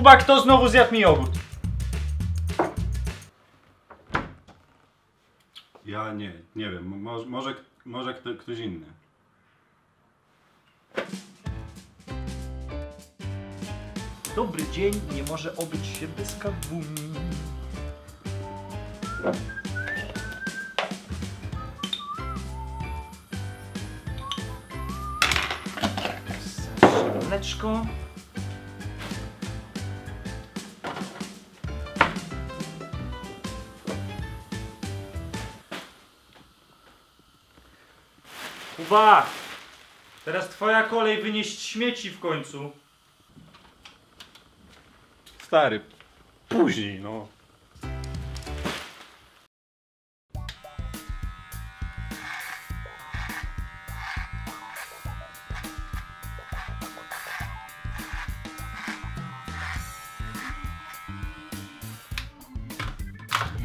Kuba, kto znowu zjadł mi jogurt? Ja nie, nie wiem, może, może, może kto, ktoś inny. Dobry dzień nie może obyć się bez kawuni. Mleczko. Kuba! Teraz twoja kolej wynieść śmieci w końcu. Stary, później, no.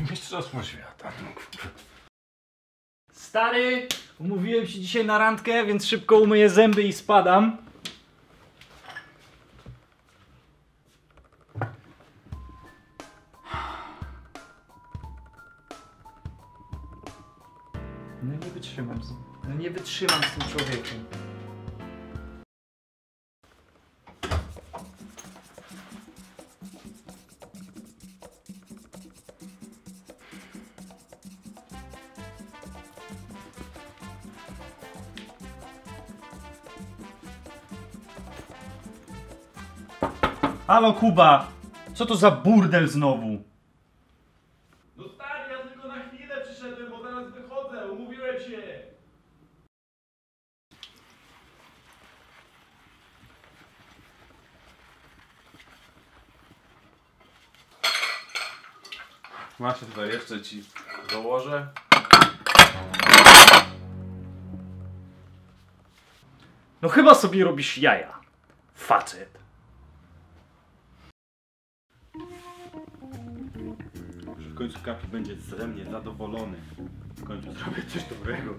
Mistrzostwo świata. Stary, umówiłem się dzisiaj na randkę, więc szybko umyję zęby i spadam. No nie wytrzymam z No nie wytrzymam z tym człowiekiem. Halo Kuba! Co to za burdel znowu? No stary, ja tylko na chwilę przyszedłem, bo zaraz wychodzę, umówiłem się. Masz tutaj jeszcze ci dołożę. No chyba sobie robisz jaja. Facet. W końcu Kapi będzie ze mnie zadowolony. W końcu zrobię coś dobrego.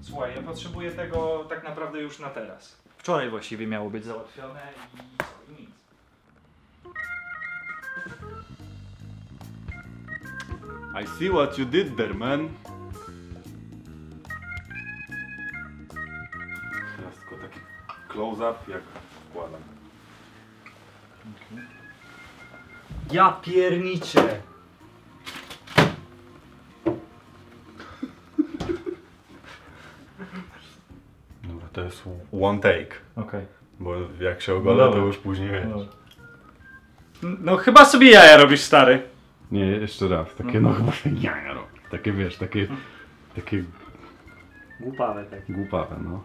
Słuchaj, ja potrzebuję tego tak naprawdę już na teraz. Wczoraj właściwie miało być załatwione i co, i nic. I see what you did there, man. Teraz tylko taki close-up, jak wkładam. Ja pierniczę! Dobra, to jest one take. Okej. Bo jak się ogola, to dobra. już później wiesz. No chyba sobie jaja robisz, stary. Nie, jeszcze raz. Takie no chyba jaja robię. Takie wiesz, takie, takie Głupawe tak. głupawe, no.